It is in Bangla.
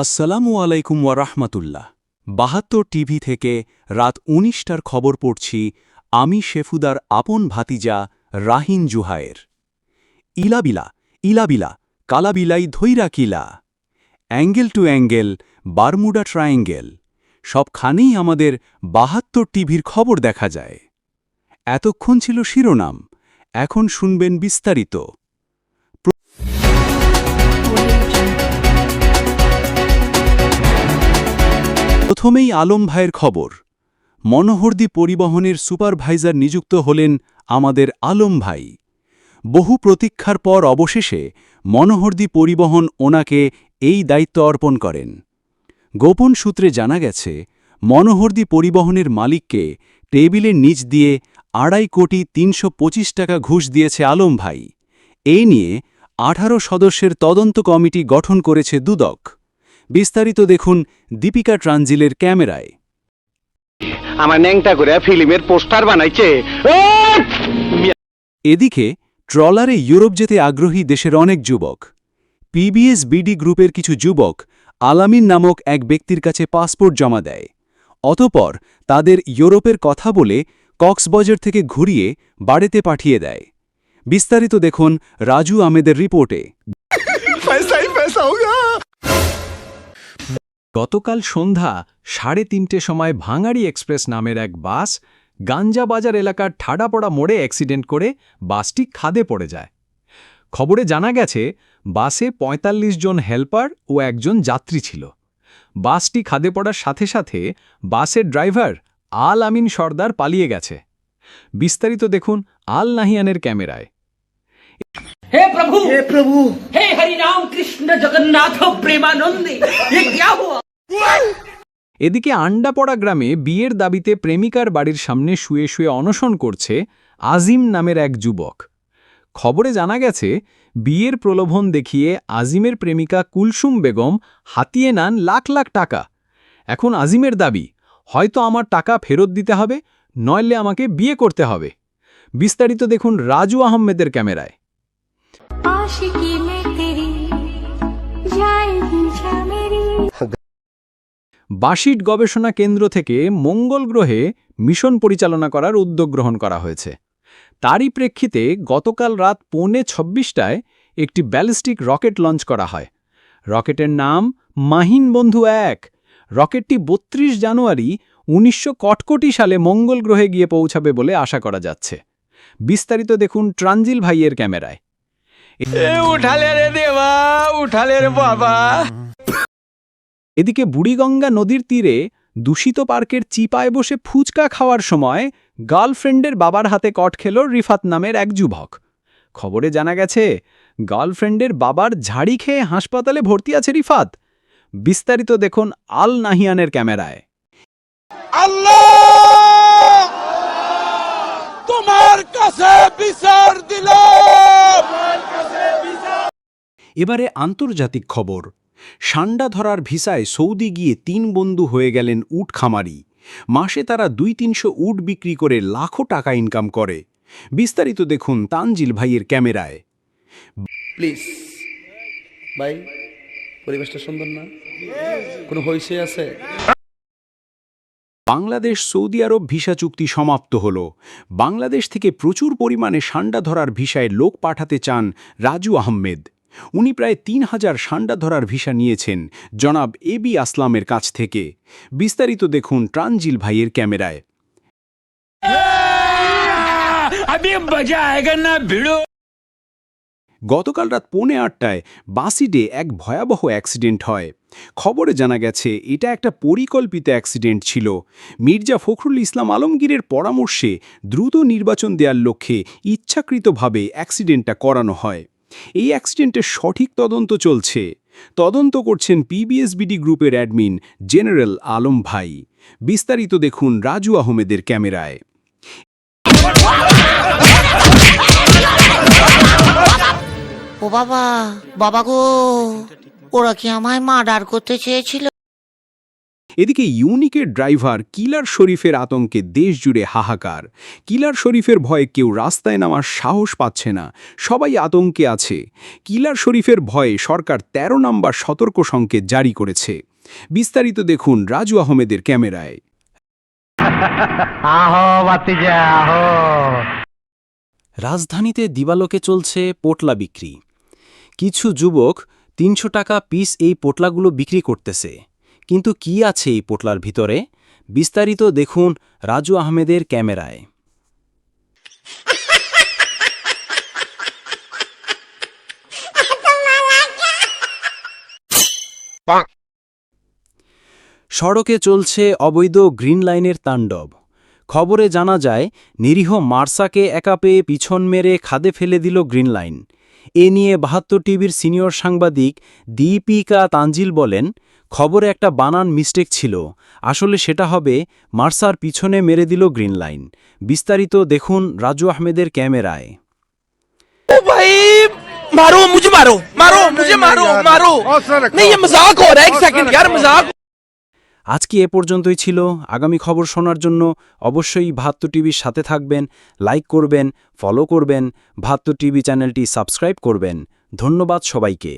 আসসালামু আলাইকুম ওয়ারাহমাতুল্লাহ বাহাত্তর টিভি থেকে রাত উনিশটার খবর পড়ছি, আমি শেফুদার আপন ভাতিজা রাহিন জুহায়ের। ইলাবিলা ইলাবিলা কালাবিলাই ধৈরা কিলা। Angle to angle, Bermuda triangle. সবখানেই আমাদের বাহাত্তর টিভির খবর দেখা যায়। এতক্ষণ ছিল শিরোনাম, এখন শুনবেন বিস্তারিত। প্রথমেই আলম ভাইয়ের খবর। মনোহরদি পরিবহনের সুপারভাইজার নিযুক্ত হলেন আমাদের আলম ভাই। বহু প্রতীক্ষার পর অবশেষে মনোহরদি পরিবহন ওনাকে এই দায়িত্ব অর্পণ করেন। গোপন সূত্রে জানা গেছে, মনোহরদি পরিবহনের মালিককে টেবিলের নিচ দিয়ে আড়াই কোটি তিনশো পঁচিশ টাকা ঘুষ দিয়েছে আলম ভাই। এই নিয়ে আঠারো সদস্যের তদন্ত কমিটি গঠন করেছে দুদক। বিস্তারিত দেখুন দীপিকা ট্রানজিলের ক্যামেরায়। আমার ন্যাংটা করে ফিল্মের পোস্টার বানাইছে। এদিকে ট্রলারে ইউরোপ যেতে আগ্রহী দেশের অনেক যুবক। পিবিএস বিডি গ্রুপের কিছু যুবক আলামিন নামক এক ব্যক্তির কাছে পাসপোর্ট জমা দেয়। অতপর তাদের ইউরোপের কথা বলে কক্সবাজার থেকে ঘুরিয়ে বাড়িতে পাঠিয়ে দেয়। বিস্তারিত দেখুন রাজু আহমেদের রিপোর্টে। গতকাল সন্ধ্যা সাড়ে তিনটে সময় ভাঙাড়ি এক্সপ্রেস নামের এক বাস গাঞ্জাবাজার এলাকার ঠাডাপড়া মোড়ে অ্যাক্সিডেন্ট করে বাসটি খাদে পড়ে যায়। খবরে জানা গেছে বাসে ৪৫ জন হেল্পার ও একজন যাত্রী ছিল। বাসটি খাদে পড়ার সাথে সাথে বাসের ড্রাইভার আল আমিন সর্দার পালিয়ে গেছে। বিস্তারিত দেখুন আল নাহিয়ানের ক্যামেরায়। হে প্রভু! হে প্রভু! হে হরিনাম কৃষ্ণ জগন্নাথ প্রেমানন্দে এদিকে আন্ডাপড়া গ্রামে বিয়ের দাবিতে প্রেমিকার বাড়ির সামনে শুয়ে শুয়ে অনশন করছে আজিম নামের এক যুবক। খবরে জানা গেছে, বিয়ের প্রলোভন দেখিয়ে আজিমের প্রেমিকা কুলসুম বেগম হাতিয়ে নান লাখ লাখ টাকা। এখন আজিমের দাবি, হয়তো আমার টাকা ফেরত দিতে হবে, নইলে আমাকে বিয়ে করতে হবে। বিস্তারিত দেখুন রাজু আহমেদের ক্যামেরায়। বাসিট গবেষণা কেন্দ্র থেকে মঙ্গল গ্রহে মিশন পরিচালনা করার উদ্যোগ গ্রহণ করা হয়েছে। তারই প্রেক্ষিতে গতকাল রাত পৌনে ছাব্বিশটায় একটি ব্যালিস্টিক রকেট লঞ্চ করা হয়। রকেটের নাম মাহিন বন্ধু এক। রকেটটি বত্রিশ জানুয়ারি উনিশশো কটকটি সালে মঙ্গল গ্রহে গিয়ে পৌঁছাবে বলে আশা করা যাচ্ছে। বিস্তারিত দেখুন ট্রানজিল ভাইয়ের ক্যামেরায়। উঠালে রে দেবা উঠালে রে বাবা। এদিকে বুড়িগঙ্গা নদীর তীরে দূষিত পার্কের চিপায় বসে ফুচকা খাওয়ার সময় গার্লফ্রেন্ডের বাবার হাতে কট খেল রিফাত নামের এক যুবক। খবরে জানা গেছে গার্লফ্রেন্ডের বাবার ঝাড়ি খেয়ে হাসপাতালে ভর্তি আছে রিফাত। বিস্তারিত দেখুন আল নাহিয়ানের ক্যামেরায়। তোমার কাছে বিচার দিল এবারে আন্তর্জাতিক খবর। সান্ডা ধরার ভিসায় সৌদি গিয়ে তিন বন্ধু হয়ে গেলেন উট খামারি। মাসে তারা দুই তিনশো উট বিক্রি করে লাখো টাকা ইনকাম করে। বিস্তারিত দেখুন তানজিল ভাইয়ের ক্যামেরায়। প্লিজ ভাই পরিবেশটা সুন্দর না? কোনো হইসে আছে? বাংলাদেশ সৌদি আরব ভিসা চুক্তি সমাপ্ত হল। বাংলাদেশ থেকে প্রচুর পরিমাণে সান্ডা ধরার ভিসায় লোক পাঠাতে চান রাজু আহমেদ। উনি প্রায় তিন হাজার সান্ডা ধরার ভিসা নিয়েছেন জনাব এ বি আসলামের কাছ থেকে। বিস্তারিত দেখুন ট্রানজিল ভাইয়ের ক্যামেরায়। গতকাল রাত পৌনে আটটায় বাসিডে এক ভয়াবহ অ্যাক্সিডেন্ট হয়। খবরে জানা গেছে এটা একটা পরিকল্পিত অ্যাক্সিডেন্ট ছিল। মির্জা ফখরুল ইসলাম আলমগীরের পরামর্শে দ্রুত নির্বাচন দেওয়ার লক্ষ্যে ইচ্ছাকৃতভাবে অ্যাক্সিডেন্টটা করানো হয়। এই অ্যাক্সিডেন্টের সঠিক তদন্ত চলছে। তদন্ত করছেন পিবিএসবিডি গ্রুপের অ্যাডমিন জেনারেল আলম ভাই। বিস্তারিত দেখুন রাজু আহমেদের ক্যামেরায়। ও বাবা বাবা গো, ওরা কি আমায় মার্ডার করতে চেয়েছিল? এদিকে ইউনিকের ড্রাইভার কিলার শরীফের আতঙ্কে দেশ জুড়ে হাহাকার। কিলার শরীফের ভয়ে কেউ রাস্তায় নামার সাহস পাচ্ছে না। সবাই আতঙ্কে আছে। কিলার শরীফের ভয়ে সরকার ১৩ নম্বর সতর্ক সংকেত জারি করেছে। বিস্তারিত দেখুন রাজু আহমেদের ক্যামেরায়। রাজধানীতে দিবালোকে চলছে পোটলা বিক্রি। কিছু যুবক তিনশো টাকা পিস এই পোটলাগুলো বিক্রি করতেছে। কিন্তু কি আছে এই পোটলার ভিতরে? বিস্তারিত দেখুন রাজু আহমেদের ক্যামেরায়। সড়কে চলছে অবৈধ গ্রিন লাইনের তাণ্ডব। খবরে জানা যায়, নিরীহ মার্সাকে একা পেয়ে পিছন মেরে খাদে ফেলে দিল গ্রিন লাইন। এ নিয়ে বাহাত্তর টিভির সিনিয়র সাংবাদিক দীপিকা তানজিল বলেন খবরে একটা বানান মিস্টেক ছিল আসলে সেটা হবে মার্সার পিছনে মেরে দিল গ্রিন লাইন বিস্তারিত দেখুন রাজু আহমেদের ক্যামেরায় भाई मारो मुझे मारो मारो मुझे मारो मारो नहीं ये मजाक हो रहा है एक सेकंड यार मजाक আজকে এ পর্যন্তই ছিল আগামী খবর শোনার জন্য অবশ্যই ভাত্ত টিভির সাথে থাকবেন লাইক করবেন ফলো করবেন ভাত্ত টিভি চ্যানেলটি সাবস্ক্রাইব করবেন ধন্যবাদ সবাইকে